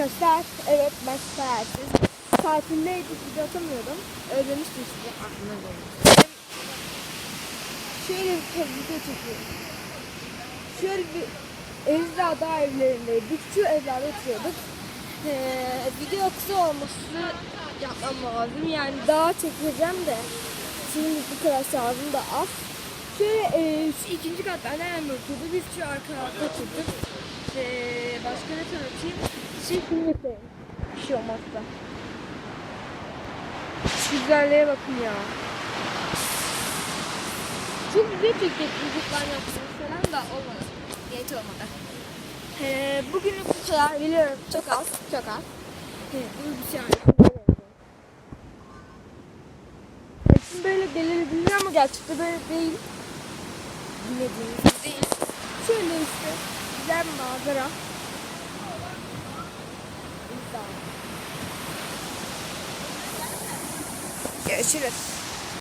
arkadaşlar. Evet ben Süpersiz. Tatildeydik video atamıyordum. Özlemiştim sizi. Aklına gelmiştim. Şöyle bir kez video çekiyorum. Şöyle bir Ezdağ Dağ evlerindeydik. Şu evlerde oturuyorduk. Ee, video kısa olması yapmam lazım. Yani daha çekeceğim de. Şimdi bu kadar şarjım da az. Şöyle e, şu ikinci katta anneannem oturdu. Biz şu arka katta oturduk. Ee, başka ne tanıtayım? Şey yapayım. Bir şey olmazsa. Şu güzelliğe bakın ya. Çok güzel çektik çocuklar yaptınız falan da olmadı. Niyeti olmadı. Ee, bugünlük bu kadar biliyorum. Çok az. Çok az. Evet, bir şey Hepsini böyle delirebilir ama gerçekte böyle değil. Dinlediğiniz değil. Şöyle işte güzel bir manzara. Görüşürüz.